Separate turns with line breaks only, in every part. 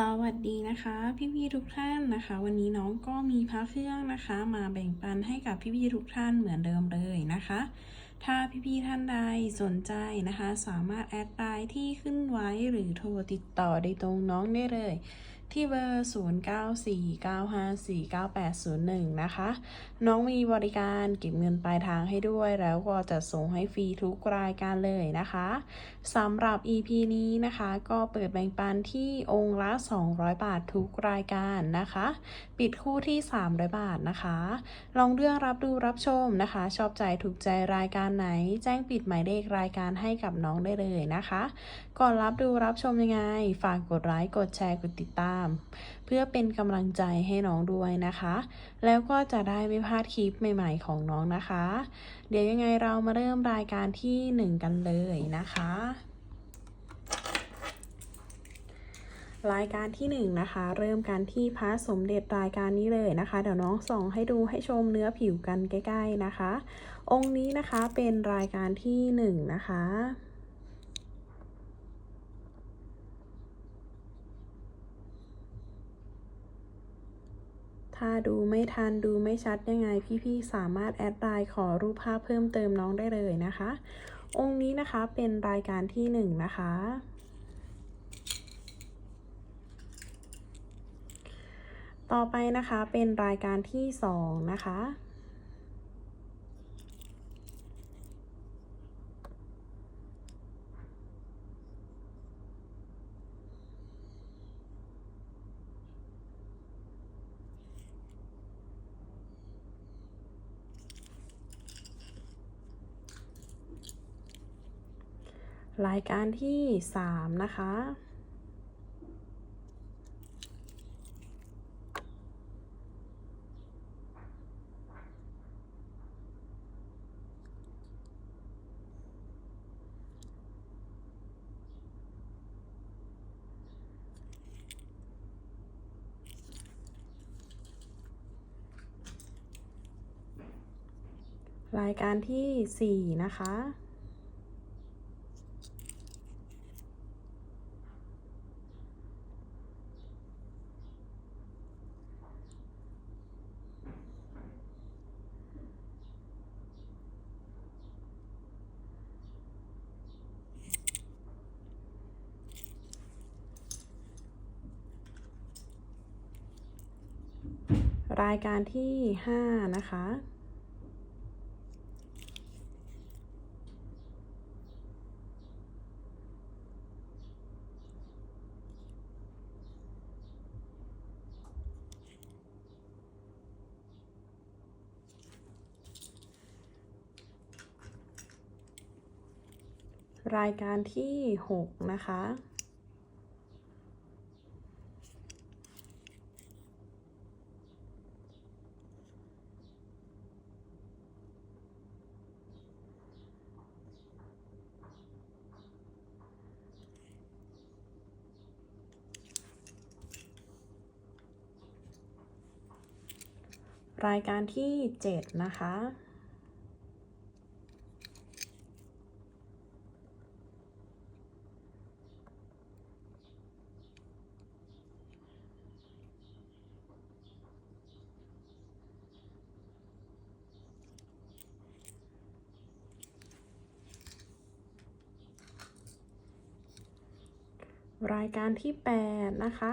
สวัสดีนะคะ พี่ๆทุกท่านนะคะ วันนี้น้องก็มีพระเครื่องนะคะ มาแบ่งปันให้กับพี่ๆทุกท่านเหมือนเดิมเลยนะคะ ถ้าพี่ๆท่านใดสนใจนะคะ สามารถแอดไลน์ที่ขึ้นไว้หรือโทรติดต่อได้ตรงน้องได้เลย ที่เบอร์ 0949549801 นะคะ น้องมีบริการเก็บเงินปลายทางให้ด้วยแล้วก็จะส่งให้ฟรีทุกรายการเลยนะคะสำหรับ EP นี้นะคะ ก็เปิดแบ่งปันที่องค์ละ 200 บาททุกรายการนะคะ ปิดคู่ที่ 300 บาทนะคะ ลองเลือกรับดูรับชมนะคะ ชอบใจถูกใจรายการไหน แจ้งปิดหมายเลขรายการให้กับน้องได้เลยนะคะ ก่อนรับดูรับชมยังไง ฝากกดไลค์กดแชร์กดติดตามเพื่อเป็นกำลังใจให้น้องด้วยนะคะ แล้วก็จะได้ไม่พลาดคลิปใหม่ๆของน้องนะคะ เดี๋ยวยังไงเรามาเริ่มรายการที่ 1 กันเลยนะคะ รายการที่ 1 นะคะ เริ่มกันที่พระสมเด็จรายการนี้เลยนะคะ เดี๋ยวน้องส่องให้ดูให้ชมเนื้อผิวกันใกล้ ๆนะคะ องค์นี้นะคะเป็นรายการที่ 1 นะคะ ดูไม่ทันดูไม่ชัดยังไงพี่ๆสามารถแอดไลน์ขอรูปภาพเพิ่มเติมน้องได้เลยนะคะ องค์นี้นะคะเป็นรายการที่หนึ่งนะคะ ต่อไปนะคะเป็นรายการที่สองนะคะ รายการที่สามนะคะ รายการที่สี่นะคะ รายการที่ห้านะคะ รายการที่หกนะคะ รายการที่เจ็ดนะคะ รายการที่แปดนะคะ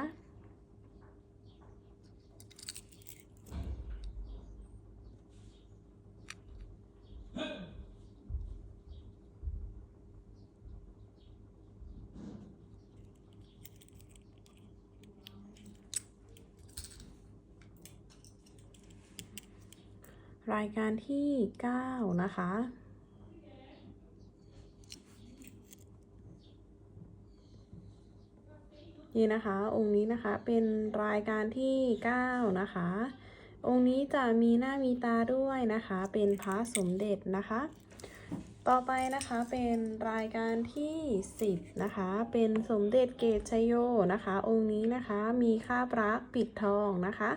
รายการที่เก้านะคะ นี่นะคะ องค์นี้นะคะเป็นรายการที่9นะคะ องค์นี้จะมีหน้ามีตาด้วยนะคะ เป็นพระสมเด็จนะคะ ต่อไปนะคะเป็นรายการที่10นะคะ เป็นสมเด็จเกตชโยนะคะ องค์นี้นะคะมีค่าพระปิดทองนะคะ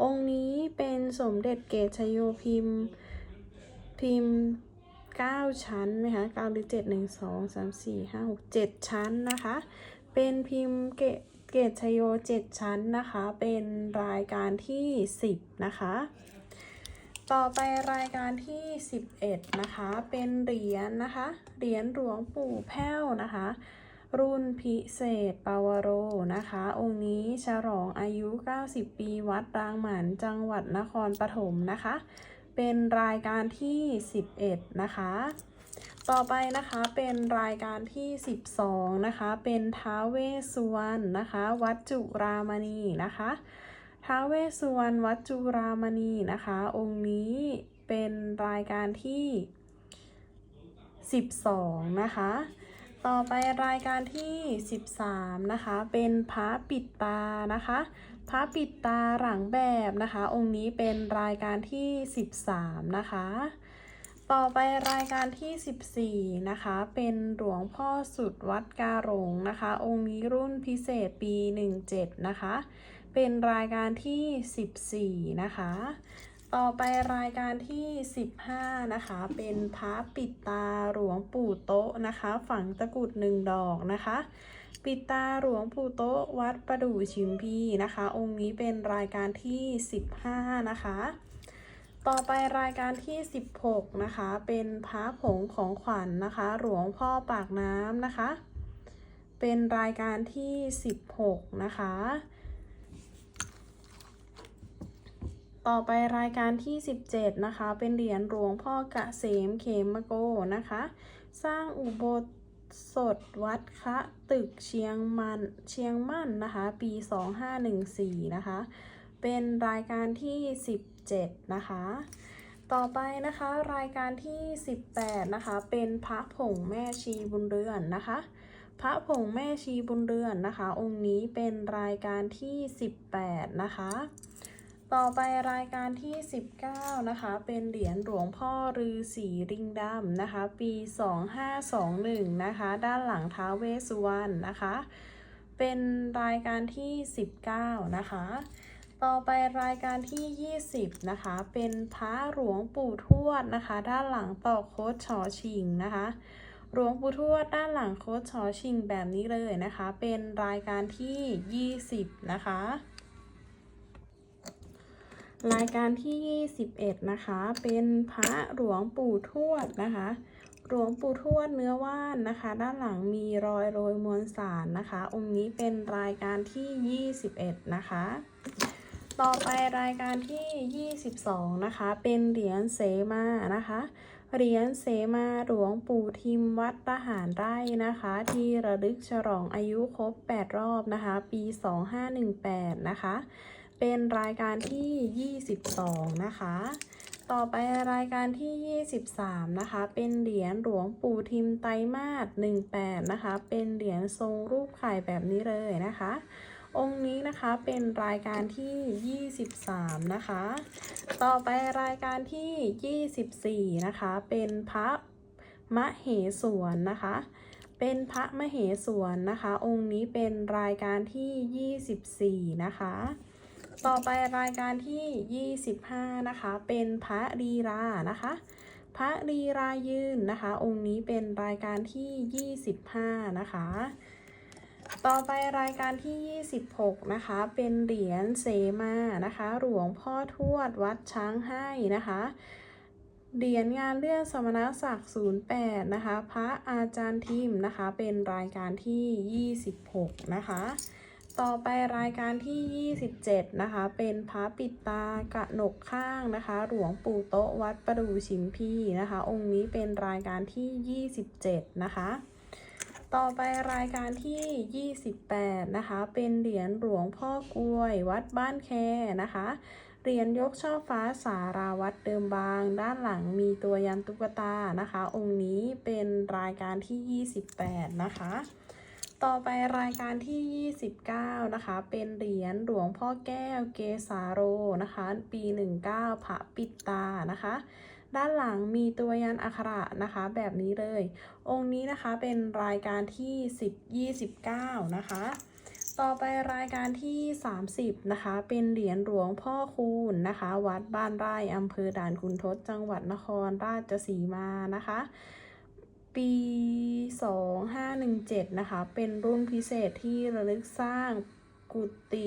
องค์นี้เป็นสมเด็จเกตชโยพิมพ์พิมพ์ 9 ชั้นไหมคะ9หรือ7 1 2 3 4 5 6 7 ชั้นนะคะ เป็นพิมพ์เกเกตชโย 7 ชั้นนะคะ เป็นรายการที่ 10 นะคะ ต่อไปรายการที่ 11 นะคะ เป็นเหรียญนะคะ เหรียญหลวงปู่แพ้วนะคะ รุ่นพิเศษปาวโรนะคะ องค์นี้ฉลองอายุ 90 ปีวัดรางหมันจังหวัดนครปฐมนะคะ เป็นรายการที่ 11 นะคะ ต่อไปนะคะเป็นรายการที่ 12 นะคะ เป็นท้าเวสุวรรณนะคะ วัดจุรามณีนะคะท้าเวสสุวรรณวัดจุรามณีนะคะ องค์นี้เป็นรายการที่ 12 นะคะ ต่อไปรายการที่ 13 นะคะ เป็นพระปิดตานะคะพระปิดตาหลังแบบนะคะ องค์นี้เป็นรายการที่ 13 นะคะ ต่อไปรายการที่ 14 นะคะ เป็นหลวงพ่อสุดวัดกาหลงนะคะ องค์นี้รุ่นพิเศษปี 17 นะคะ เป็นรายการที่ 14 นะคะ ต่อไปรายการที่ 15 นะคะ เป็นพระปิดตาหลวงปู่โต๊ะนะคะ ฝังตะกุดหนึ่งดอกนะคะ ปิดตาหลวงปู่โต๊ะวัดประดู่ชิมพีนะคะ องค์นี้เป็นรายการที่ 15 นะคะ ต่อไปรายการที่ 16 นะคะ เป็นพระผงของขวัญนนะคะ หลวงพ่อปากน้ำนะคะ เป็นรายการที่ 16 นะคะ ต่อไปรายการที่ 17 นะคะ เป็นเหรียญหลวงพ่อกะเสมเขมโกนะคะ สร้างอุโบสถวัดคะตึกเชียงมันเชียงมั่นนะคะ ปี 2514 นะคะ เป็นรายการที่ 17 นะคะ ต่อไปนะคะรายการที่ 18 นะคะ เป็นพระผงแม่ชีบุญเรือนนะคะพระผงแม่ชีบุญเรือนนะคะ องค์นี้เป็นรายการที่ 18 นะคะ ต่อไปรายการที่ 19 นะคะ เป็นเหรียญหลวงพ่อฤาษีริงดำนะคะ ปี 2521 นะคะ ด้านหลังท้าเวสุวรรณนะคะ เป็นรายการที่ 19 นะคะ ต่อไปรายการที่ 20 นะคะ เป็นพระหลวงปู่ทวดนะคะ ด้านหลังต่อโคดชอชิงนะคะหลวงปู่ทวดด้านหลังโคดชอชิงแบบนี้เลยนะคะ เป็นรายการที่ 20 นะคะ รายการที่ 21 นะคะ เป็นพระหลวงปู่ทวดนะคะ หลวงปู่ทวดเนื้อว่านนะคะ ด้านหลังมีรอยโรยมวลสารนะคะ องค์นี้เป็นรายการที่ 21 นะคะ ต่อไปรายการที่ 22 นะคะ เป็นเหรียญเสมานะคะ เหรียญเสมาหลวงปู่ทิมวัดทหารไร่นะคะ ที่ระลึกฉลองอายุครบ 8 รอบนะคะ ปี 2518 นะคะ เป็นรายการที่ 22 นะคะ ต่อไปรายการที่ 23 นะคะ เป็นเหรียญหลวงปู่ทิมไตมาส18 นะคะ เป็นเหรียญทรงรูปไข่แบบนี้เลยนะคะ องค์นี้นะคะเป็นรายการที่ 23 นะคะ ต่อไปรายการที่ 24 นะคะ เป็นพระมเหสวนนะคะเป็นพระมเหสวนนะคะ องค์นี้เป็นรายการที่ 24 นะคะ ต่อไปรายการที่ 25 นะคะ เป็นพระลีลานะคะ พระลีลายืนนะคะ องค์นี้เป็นรายการที่ 25 นะคะ ต่อไปรายการที่ 26 นะคะ เป็นเหรียญเสมานะคะ หลวงพ่อทวดวัดช้างให้นะคะเหรียญงานเลื่อนสมณศักดิ์08 นะคะ พระอาจารย์ทิมนะคะ เป็นรายการที่ 26 นะคะ ต่อไปรายการที่ 27 นะคะ เป็นพระปิดตากระหนกข้างนะคะ หลวงปู่โต๊ะวัดประดูชิมพีนะคะ องค์นี้เป็นรายการที่ 27 นะคะ ต่อไปรายการที่ 28 นะคะ เป็นเหรียญหลวงพ่อกลวย วัดบ้านแคนะคะ เหรียญยกช่อฟ้าสาราวัดเดิมบาง ด้านหลังมีตัวยันตุ๊กตานะคะ องค์นี้เป็นรายการที่ 28 นะคะ ต่อไปรายการที่ 29 นะคะ เป็นเหรียญหลวงพ่อแก้วเกสาโรนะคะ ปี 19พระปิดตานะคะ ด้านหลังมีตัวยันอักขระนะคะ แบบนี้เลย องค์นี้นะคะเป็นรายการที่ 10 29 นะคะ ต่อไปรายการที่ 30 นะคะ เป็นเหรียญหลวงพ่อคูณนะคะ วัดบ้านไร่อำเภอด่านคุณทศจังหวัดนครราชสีมานะคะ ปี 2517 นะคะ เป็นรุ่นพิเศษที่ระลึกสร้างกุติ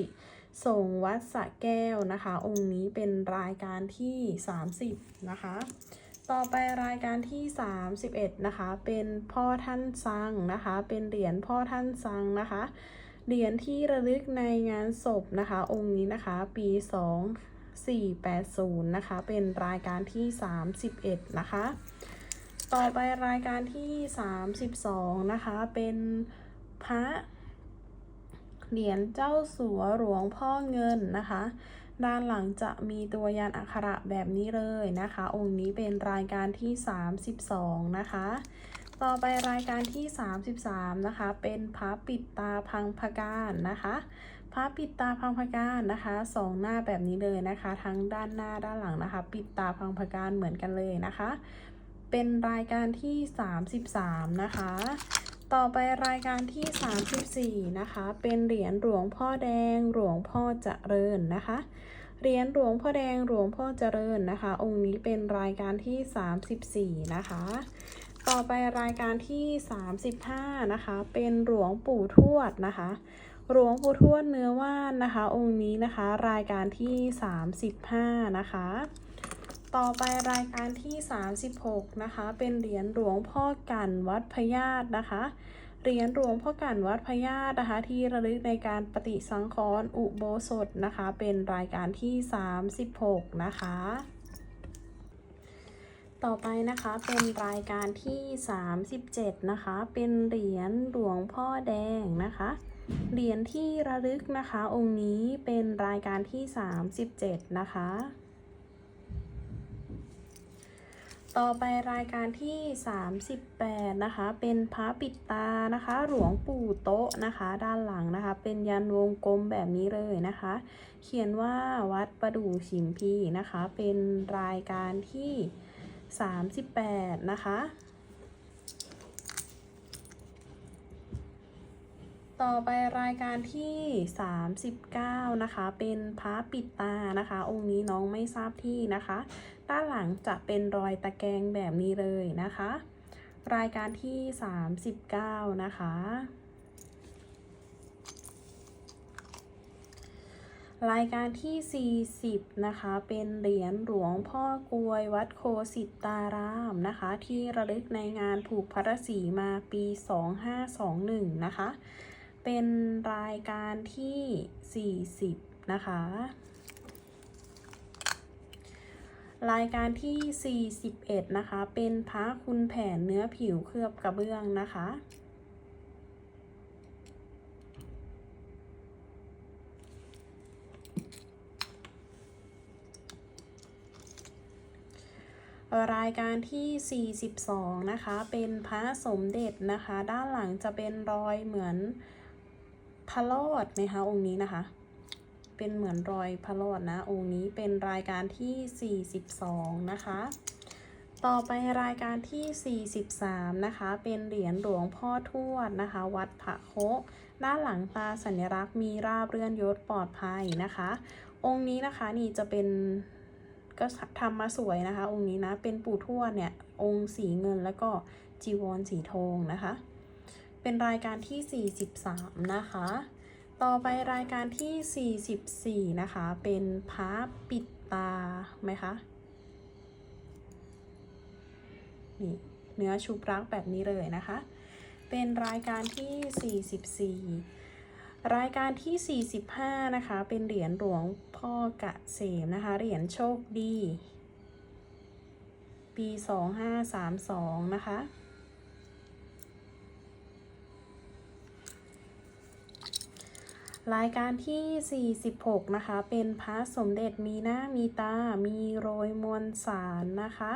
สงวัดสะแก้วนะคะ องค์นี้เป็นรายการที่ 30 นะคะ ต่อไปรายการที่ 31 นะคะ เป็นพ่อท่านซังนะคะ เป็นเหรียญพ่อท่านซังนะคะ เหรียญที่ระลึกในงานศพนะคะ องค์นี้นะคะ ปี 2480 นะคะ เป็นรายการที่ 31 นะคะ ต่อไปรายการที่ 32 นะคะ เป็นพระเหรียญเจ้าสัวหลวงพ่อเงินนะคะ ด้านหลังจะมีตัวยันอักขระแบบนี้เลยนะคะ องค์นี้เป็นรายการที่ 32 นะคะ ต่อไปรายการที่ 33 นะคะ เป็นพระปิดตาพังพการนะคะพระปิดตาพังพการนะคะสองหน้าแบบนี้เลยนะคะ ทั้งด้านหน้าด้านหลังนะคะ ปิดตาพังพการเหมือนกันเลยนะคะ เป็นรายการที่ 33 นะคะ ต่อไปรายการที่ 34 นะคะ เป็นเหรียญหลวงพ่อแดงหลวงพ่อเจริญนะคะ เหรียญหลวงพ่อแดงหลวงพ่อเจริญนะคะ องค์นี้เป็นรายการที่ 34 นะคะ ต่อไปรายการที่ 35 นะคะ เป็นหลวงปู่ทวดนะคะหลวงปู่ทวดเนื้อว่านนะคะ องค์นี้นะคะ รายการที่ 35 นะคะ ต่อไปรายการที่ 36 นะคะ เป็นเหรียญหลวงพ่อกันวัดพญาตนะคะ เหรียญหลวงพ่อกันวัดพญาตนะคะ ที่ระลึกในการปฏิสังขรณ์อุโบสถนะคะ เป็นรายการที่ 36 นะคะ ต่อไปนะคะเป็นรายการที่ 37 นะคะ เป็นเหรียญหลวงพ่อแดงนะคะเหรียญที่ระลึกนะคะ องค์นี้เป็นรายการที่ 37 นะคะ ต่อไปรายการที่ 38 นะคะ เป็นพระปิดตานะคะ หลวงปู่โต๊ะนะคะ ด้านหลังนะคะ เป็นยันวงกลมแบบนี้เลยนะคะ เขียนว่าวัดประดู่ชิมพีนะคะ เป็นรายการที่ 38 นะคะ ต่อไปรายการที่ 39 นะคะ เป็นพระปิดตานะคะ องค์นี้น้องไม่ทราบที่นะคะ ด้านหลังจะเป็นรอยตะแกรงแบบนี้เลยนะคะ รายการที่ 39 นะคะ รายการที่ 40 นะคะ เป็นเหรียญหลวงพ่อกลวยวัดโคสิตารามนะคะ ที่ระลึกในงานผูกพระศรีมาปี 2521 นะคะ เป็นรายการที่ 40 นะคะ รายการที่ 41 นะคะ เป็นพระคุณแผนเนื้อผิวเคลือบกระเบื้องนะคะ รายการที่ 42 นะคะ เป็นพระสมเด็จนะคะ ด้านหลังจะเป็นรอยเหมือนพระรอดไหมคะองค์นี้นะคะ เป็นเหมือนรอยพระรอดนะ องค์นี้เป็นรายการที่ 42 นะคะ ต่อไปรายการที่ 43 นะคะ เป็นเหรียญหลวงพ่อทวดนะคะ วัดพระโคกด้านหลังตาสัญลักษณ์มีราบเลื่อนยศปลอดภัยนะคะ องค์นี้นะคะนี่จะเป็นก็ทำมาสวยนะคะ องค์นี้นะเป็นปู่ทวดเนี่ย องค์สีเงินแล้วก็จีวรสีทองนะคะ เป็นรายการที่ 43 นะคะ ต่อไปรายการที่ 44 นะคะ เป็นพระปิดตาไหมคะ นี่เนื้อชุบรักแบบนี้เลยนะคะ เป็นรายการที่ 44 รายการที่ 45 นะคะ เป็นเหรียญหลวงพ่อกะเสมนะคะ เหรียญโชคดี ปี 2532 นะคะ รายการที่ 46 นะคะ เป็นพระสมเด็จมีหน้ามีตา มีโรยมวลสารนะคะ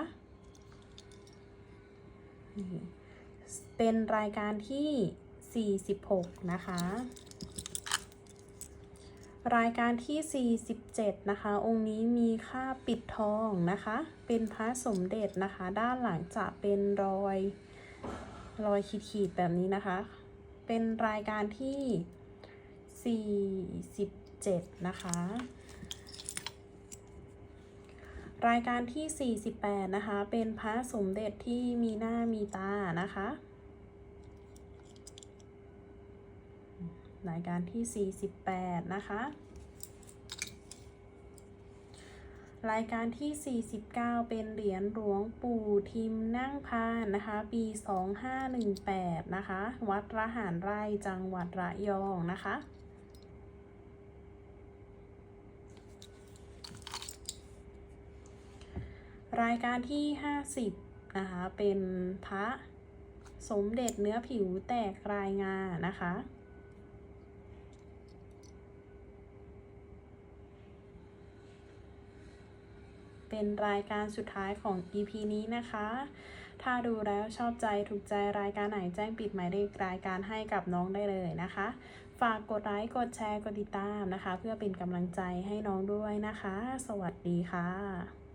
เป็นรายการที่ 46 นะคะ รายการที่ 47 นะคะ องค์นี้มีค่าปิดทองนะคะ เป็นพระสมเด็จนะคะ ด้านหลังจะเป็นรอยรอยขีดๆแบบนี้นะคะ เป็นรายการที่ 47 นะคะ รายการที่ 48 นะคะ เป็นพระสมเด็จที่มีหน้ามีตานะคะ รายการที่ 48 นะคะรายการที่ 49 เป็นเหรียญหลวงปู่ทิมนั่งพานนะคะ ปี 2518 นะคะ วัดระหารไร่จังหวัดระยองนะคะ รายการที่ 50 นะคะ เป็นพระสมเด็จเนื้อผิวแตกรายงานะคะ เป็นรายการสุดท้ายของ EP นี้นะคะ ถ้าดูแล้วชอบใจถูกใจรายการไหนแจ้งปิดหมายเลขรายการให้กับน้องได้เลยนะคะ ฝากกดไลค์กดแชร์กดติดตามนะคะ เพื่อเป็นกำลังใจให้น้องด้วยนะคะ สวัสดีค่ะ